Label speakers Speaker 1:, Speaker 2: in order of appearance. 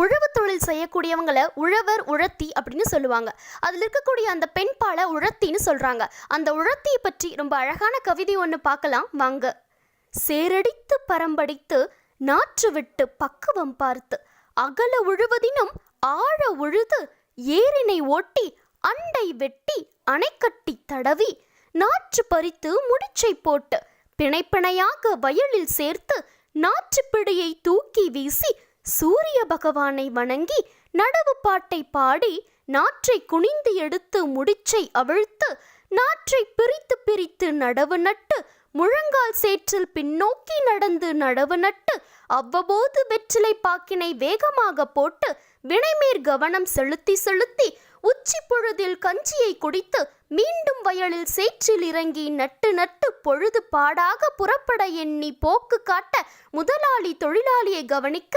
Speaker 1: உழவு தொழில் செய்யக்கூடியவங்கள உழவர் உழத்தி அப்படின்னு சொல்லுவாங்க. அதில் இருக்கக்கூடிய அந்த பெண் பாலை உழத்தின்னு சொல்கிறாங்க அந்த உழத்தியை பற்றி ரொம்ப அழகான கவிதை ஒன்று பார்க்கலாம். வாங்க. சேரடித்து பரம்படித்து நாற்று விட்டு பக்குவம் பார்த்து அகல உழுவதினும் ஆழ உழுது ஏரினை ஓட்டி அண்டை வெட்டி அணைக்கட்டி தடவி நாற்று பறித்து முடிச்சை போட்டு பிணைப்பிணையாக வயலில் சேர்த்து நாற்றுப்பிடியை தூக்கி வீசி சூரிய பகவானை வணங்கி நடவு பாட்டை பாடி நாற்றை குனிந்து எடுத்து முடிச்சை அவிழ்த்து நாற்றை பிரித்து பிரித்து நடவு நட்டு முழங்கால் சேற்றில் பின்னோக்கி நடந்து நடவு நட்டு அவ்வப்போது வெற்றிலை பாக்கினை வேகமாக போட்டு வினைமேற் கவனம் செலுத்தி செலுத்தி உச்சி பொழுதில் கஞ்சியை குடித்து மீண்டும் வயலில் சேற்றில் இறங்கி நட்டு நட்டு பொழுது பாடாக புறப்பட எண்ணி போக்கு காட்ட முதலாளி தொழிலாளியை கவனிக்க